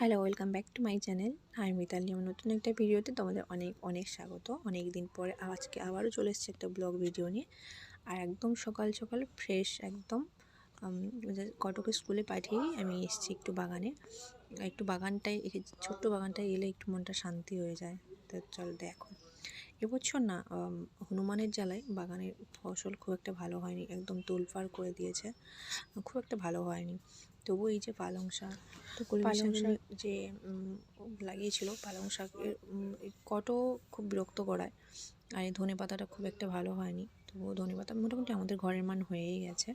Hello welcome back to my channel আমি মিতালি আমার নতুন একটা ভিডিওতে তোমাদের অনেক অনেক স্বাগত। অনেক দিন পরে আজকে আবারও চলে এসেছে একটা ব্লগ ভিডিও নিয়ে। আর একদম সকাল সকাল ফ্রেশ একদম কটকে স্কুলে পাঠিয়েই আমি এসেছি একটু বাগানে। একটু বাগানটায় ছোট্ট বাগানটায় এলে একটু মনটা শান্তি হয়ে যায়। তো চল দেখো। এবছর না হনুমানের জ্বালায় বাগানের ফসল খুব একটা ভালো হয়নি। একদম তোলপাড় করে দিয়েছে। খুব একটা ভালো হয়নি। তবু এই যে পালং শাক তো পালং শাক যে লাগিয়েছিল পালং শাকের কত কটও খুব বিরক্ত করায়। আর এই ধনে পাতাটা খুব একটা ভালো হয়নি তবুও ধনে পাতা মোটামুটি আমাদের ঘরের মান হয়েই গেছে।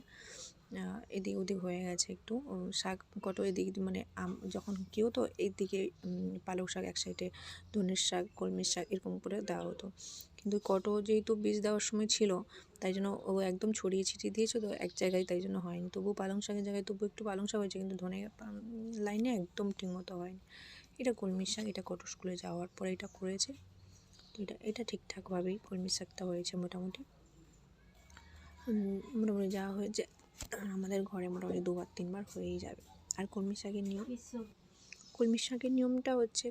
এদিক ওদিক হয়ে গেছে একটু। শাক কত এদিক মানে আম- যখন কেউ তো এইদিকে উম, পালং শাক এক সাইডে ধনের শাক কলমির শাক এরকম করে দেওয়া হতো। কিন্তু কত যেহেতু বীজ দেওয়ার সময় ছিল তাই জন্য ও একদম ছড়িয়ে ছিটিয়ে দিয়েছে তো এক জায়গায় তাই জন্য হয়নি। তবু পালং শাকের জায়গায় তবু একটু পালং শাক হয়েছে কিন্তু ধনে লাইনে একদম ঠিকমতো হয়নি। এটা কলমির শাক এটা কত স্কুলে যাওয়ার পরে এটা করেছে। তো এটা এটা ঠিকঠাকভাবেই কলমির শাকটা হয়েছে মোটামুটি। মোটামুটি যা হয়েছে আমাদের ঘরে মোটামুটি দুবার, তিনবার হয়েই যাবে। আর কলমি শাকের নিয়ম, কলমি শাকের নিয়মটা হচ্ছে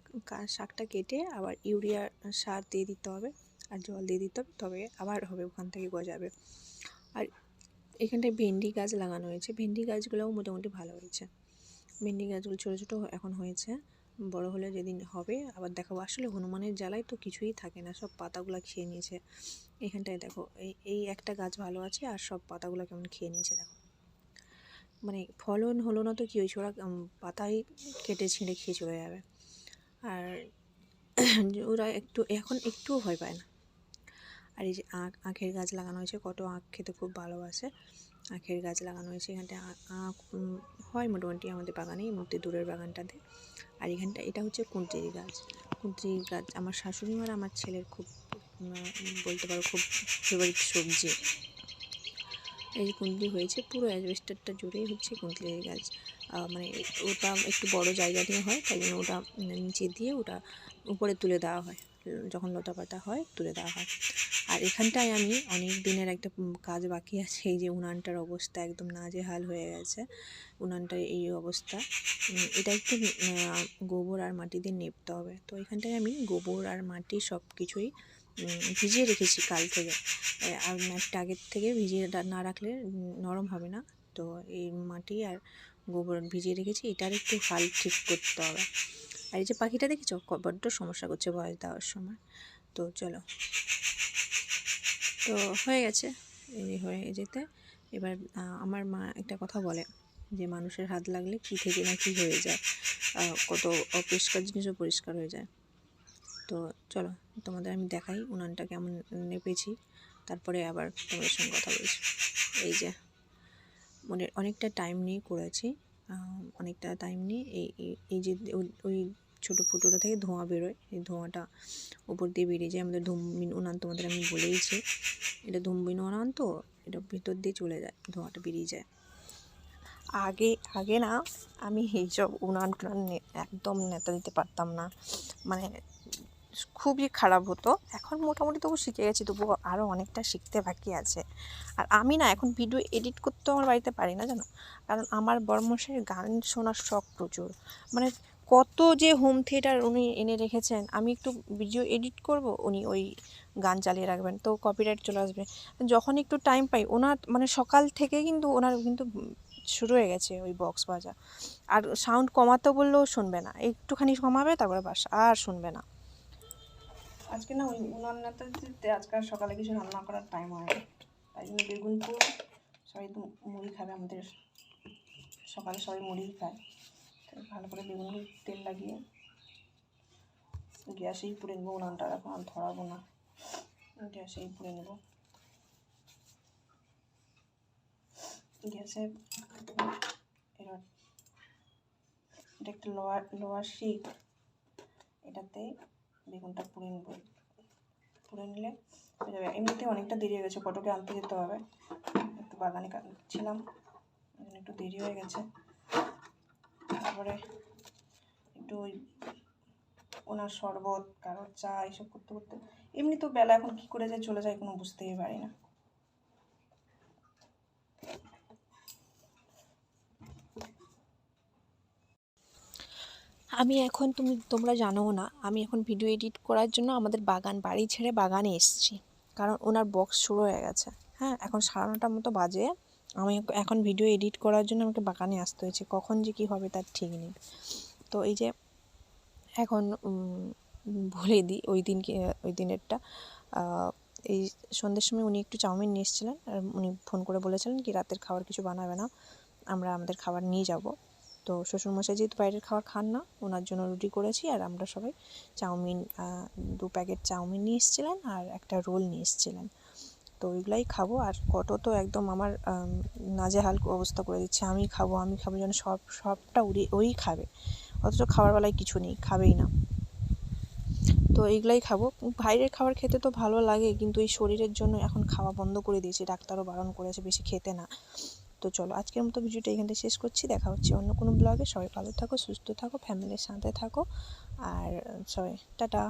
শাকটা কেটে আবার ইউরিয়া সার দিয়ে দিতে হবে আর জল দিয়ে দিতে হবে, তবে আবার হবে, ওখান থেকে গজাবে। আর এখানটায় ভেন্ডি গাছ লাগানো হয়েছে। ভেন্ডি গাছগুলোও মোটামুটি ভালো হয়েছে। ভেন্ডি গাছগুলো ছোটো ছোটো এখন হয়েছে, বড় হলে যেদিন হবে, আবার দেখাবো। আসলে হনুমানের জ্বালায় তো কিছুই থাকে না, সব পাতাগুলো খেয়ে নিয়েছে। এখানটায় দেখো, এই এই একটা গাছ ভালো আছে আর সব পাতাগুলো কেমন খেয়ে নিয়েছে, দেখো। মানে ফলন হলো না তো কী হয়েছে? ওরা পাতাই কেটে ছিঁড়ে খেয়ে চলে যাবে। আর ওরা একটু, এখন একটুও ভয় পায় না। আর এই যে আখ, আখের গাছ লাগানো হয়েছে, কত আখ খেতে খুব ভালোবাসে। আখের গাছ লাগানো হয়েছে এখানটা আখ হয় মোটামুটি আমাদের বাগানেই মধ্যে দূরের বাগানটাতে। আর এখানটা, এটা হচ্ছে কুঁদরির গাছ। কুঁদরির গাছ, আমার শাশুড়ি মার, আমার ছেলের খুব বলতে পারো খুব ফেভারিট সবজি। এই যে কুঁদরি হয়েছে, পুরো অ্যাজবেস্টারটা জুড়েই হচ্ছে কুঁদরির গাছ। মানে ওটা একটু বড় জায়গা নিয়ে হয়, তাই জন্য ওটা নিচে দিয়ে ওটা উপরে তুলে দেওয়া হয়। যখন লতা পাতা হয়, তুলে দেওয়া হয়। আর এখানটায় আমি অনেক দিনের একটা কাজ বাকি আছে, এই যে উনানটার অবস্থা একদম নাজেহাল হয়ে গেছে। উনানটার এই অবস্থা। এটা একটু গোবর আর মাটি দিয়ে নেপতে হবে। তো এখানটায় আমি গোবর আর মাটি সব কিছুই ভিজিয়ে রেখেছি কাল থেকে। আর ম্যাটটা আগের থেকে ভিজিয়ে না রাখলে নরম হবে না। তো এই মাটি আর গোবর ভিজিয়ে রেখেছি, এটার একটু হাল ঠিক করতে হবে। আর এই যে পাখিটা দেখেছ বড্ড সমস্যা করছে ভয় দেওয়ার সময়। তো চলো। তো হয়ে গেছে, এই হয়ে যেতে। এবার আমার মা একটা কথা বলে যে মানুষের হাত লাগলে কী থেকে না কী হয়ে যায়। কত অপরিষ্কার জিনিসও পরিষ্কার হয়ে যায়। তো চলো, তোমাদের আমি দেখাই উনানটা কেমন নেপেছি। তারপরে আবার তোমাদের সঙ্গে কথা বলছি। এই যে, মনে অনেকটা টাইম নিয়ে করেছি অনেকটা টাইম নিয়ে এই, এই- যে ওই- ছোটো ফুটোটা থেকে ধোঁয়া বেরোয়। এই ধোঁয়াটা উপর দিয়ে বেরিয়ে যায় আমাদের ধুমবিন উনান, তোমাদের আমি বলেইছি। এটা ধুমবিন উনান তো, এটা ভিতর দিয়ে চলে যায়, ধোঁয়াটা বেরিয়ে যায়। আগে আগে না, আমি এইসব উনান টুনান একদম নেতা দিতে পারতাম না। মানে খুবই খারাপ হতো। এখন মোটামুটি তবু শিখে গেছি তবু আরও অনেকটা শিখতে বাকি আছে। আর আমি না এখন ভিডিও এডিট করতেও আমার বাড়িতে পারি না, জানো? কারণ আমার বর্মশের গান শোনার শখ প্রচুর। মানে কত যে হোম থিয়েটার উনি এনে রেখেছেন, আমি একটু ভিডিও এডিট করব, উনি ওই গান চালিয়ে রাখবেন, তো কপিরাইট চলে আসবে। যখন একটু টাইম পাই, ওনার মানে সকাল থেকে কিন্তু ওনার কিন্তু শুরু হয়ে গেছে ওই বক্স বাজা। আর সাউন্ড কমাতে বললেও শুনবে না। একটুখানি কমাবে, তারপরে বাস, আর শুনবে না। আজকে না ওই উনান নাতে আজকে আর সকালে কিছু রান্না করার টাইম হয় না। তাই জন্য বেগুন পুরো, সবাই তো মুড়ি খাবে, আমাদের সকালে সবাই মুড়িই খায়। তাই ভালো করে বেগুনগুলো তেল লাগিয়ে গ্যাসেই পুড়ে নেব উনানটা এখন আর ধরাবো না। গ্যাসেই পুড়ে নেব। গ্যাসে এবার এটা একটা লোয়ার লোয়ার শিট এটাতে বেগুনটা পুড়ে নেব। পুড়ে নিলে হয়ে যাবে। এমনিতে অনেকটা দেরি হয়ে গেছে কটকে আনতে যেতে হবে। একটু বাগানে ছিলাম একটু দেরি হয়ে গেছে। তারপরে একটু ওই ওনার শরবত, কারোর চা, এইসব করতে করতে। এমনি তো বেলা এখন কী করে যায় চলে যায় কোনো বুঝতেই পারি না। আমি এখন তুমি, তোমরা জানো না, আমি এখন ভিডিও এডিট করার জন্য আমাদের বাগান, বাড়ি ছেড়ে বাগানে এসেছি। কারণ ওনার বক্স শুরু হয়ে গেছে। হ্যাঁ এখন সাড়ে নটার মতো বাজে। আমি এখন ভিডিও এডিট করার জন্য আমাকে বাগানে আসতে হয়েছে। কখন যে কী হবে তার ঠিক নেই। তো এই যে এখন বলে দিই, ওই দিনকে ওই দিনেরটা এই সন্ধ্যের সময় উনি একটু চাউমিন নিয়ে এসেছিলেন। আর উনি ফোন করে বলেছিলেন কি, রাতের খাবার কিছু বানাবে না। আমরা আমাদের খাবার নিয়ে যাব। তো শ্বশুরমশাই যেহেতু বাইরের খাবার খান না ওনার জন্য রুটি করেছি আর আমরা সবাই চাউমিন দু প্যাকেট চাউমিন নিয়ে এসেছিলেন আর একটা রোল নিয়ে এসেছিলেন। তো ওইগুলাই খাব আর কত তো একদম আমার আম, নাজেহাল অবস্থা করে দিচ্ছে। আমি খাব আমি খাব যেন সব সবটা উড়ি ওই খাবে। অথচ খাবার বেলায় কিছু নেই খাবেই না। তো এইগুলাই খাব। বাইরের খাবার খেতে তো ভালো লাগে কিন্তু এই শরীরের জন্য এখন খাওয়া বন্ধ করে দিয়েছে। ডাক্তারও বারণ করেছে বেশি খেতে না। তো চলো আজকের মতো ভিডিওটা এখান থেকে শেষ করছি। দেখা হচ্ছে অন্য কোনো ব্লগে সবাই ভালো থাকো, সুস্থ থাকো ফ্যামিলির সাথে থাকো। আর সবাই টাটা।